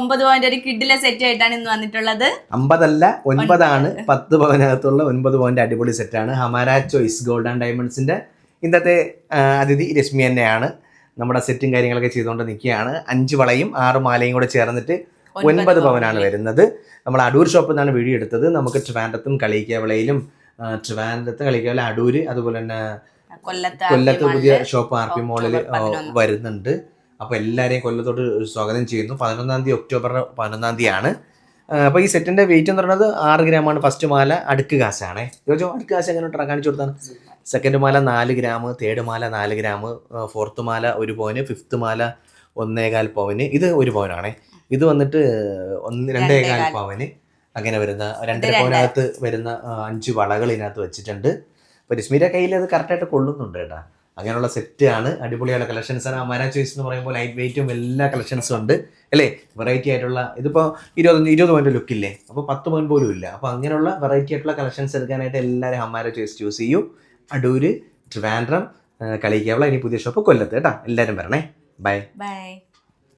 ഒമ്പത് പവന്റെ ഒരു കിഡിലെ സെറ്റ് ആയിട്ടാണ് ഇന്ന് വന്നിട്ടുള്ളത്. അമ്പതല്ല ഒൻപതാണ്. പത്ത് പവനകത്തുള്ള ഒൻപത് പവന്റെ അടിപൊളി സെറ്റാണ് ഹമാര ചോയ്സ് ഗോൾഡ് ആൻഡ് ഡയമണ്ട്സിന്റെ ഇന്നത്തെ അതിഥി രശ്മി തന്നെയാണ്. നമ്മുടെ സെറ്റും കാര്യങ്ങളൊക്കെ ചെയ്തുകൊണ്ട് നിൽക്കുകയാണ്. അഞ്ച് വളയും ആറ് മാലയും കൂടെ ചേർന്നിട്ട് ഒൻപത് പവനാണ് വരുന്നത്. നമ്മൾ അടൂർ ഷോപ്പിൽ നിന്നാണ് വീഡിയോ എടുത്തത്. നമുക്ക് ട്രിവാൻഡ്രത്തും കളിക്കാവിളയിലും ട്രിവാൻഡ്രത്ത് കളിക്കാവിള അടൂര് അതുപോലെ തന്നെ കൊല്ലത്ത് പുതിയ ഷോപ്പ് ആർ പി മോളിൽ വരുന്നുണ്ട്. അപ്പോൾ എല്ലാവരെയും കൊല്ലത്തോട് സ്വാഗതം ചെയ്യുന്നു. പതിനൊന്നാം തീയതി ഒക്ടോബർ പതിനൊന്നാം തീയതിയാണ്. അപ്പോൾ ഈ സെറ്റിന്റെ വെയിറ്റ് എന്ന് പറയുന്നത് ആറ് ഗ്രാമാണ് ഫസ്റ്റ് മാല അടുക്ക് കാശാണേ. ചോദിച്ചോ അടുക്ക് കാശ് എങ്ങനെ ട്രാ കാണിച്ചു കൊടുത്താണ്. സെക്കൻഡ് മാല നാല് ഗ്രാം തേർഡ് മാല നാല് ഗ്രാം ഫോർത്ത് മാല ഒരു പവന് ഫിഫ്ത്ത് മാല ഒന്നേകാൽ പവന് ഇത് ഒരു പവനാണേ ഇത് വന്നിട്ട് ഒന്ന് രണ്ടേകാൽ. പവന് അങ്ങനെ വരുന്ന രണ്ടര രണ്ട്. പവനകത്ത് വരുന്ന അഞ്ച് വളകൾ ഇതിനകത്ത് വെച്ചിട്ടുണ്ട്. അപ്പോൾ രശ്മിയുടെ കയ്യിൽ അത് കറക്റ്റായിട്ട് കൊള്ളുന്നുണ്ട് കേട്ടോ. അങ്ങനെയുള്ള സെറ്റ് ആണ്. അടിപൊളിയുള്ള കളക്ഷൻസ് ആണ്. അമര ചോയ്സ് എന്ന് പറയുമ്പോൾ ലൈറ്റ് വെയിറ്റും എല്ലാ കളക്ഷൻസും ഉണ്ട്. അല്ലേ? വെറൈറ്റി ആയിട്ടുള്ള ഇതിപ്പോൾ ഇരുപത്തഞ്ച് ഇരുപത് പോയിന്റ് ലുക്ക് ഇല്ലേ? അപ്പോൾ പത്ത് പോയിന്റ് പോലും ഇല്ല. അപ്പോൾ അങ്ങനെയുള്ള വെറൈറ്റി ആയിട്ടുള്ള കളക്ഷൻസ് എടുക്കാനായിട്ട് എല്ലാവരും അമ്മാര ചോയ്സ് ചൂസ് ചെയ്യൂ. അടൂര് ട്രിവാൻഡ്രം കളിക്കാവള ഇനി പുതിയ ഷോപ്പ് കൊല്ലത്ത്. കേട്ടോ? എല്ലാവരും വരണേ. Bye bye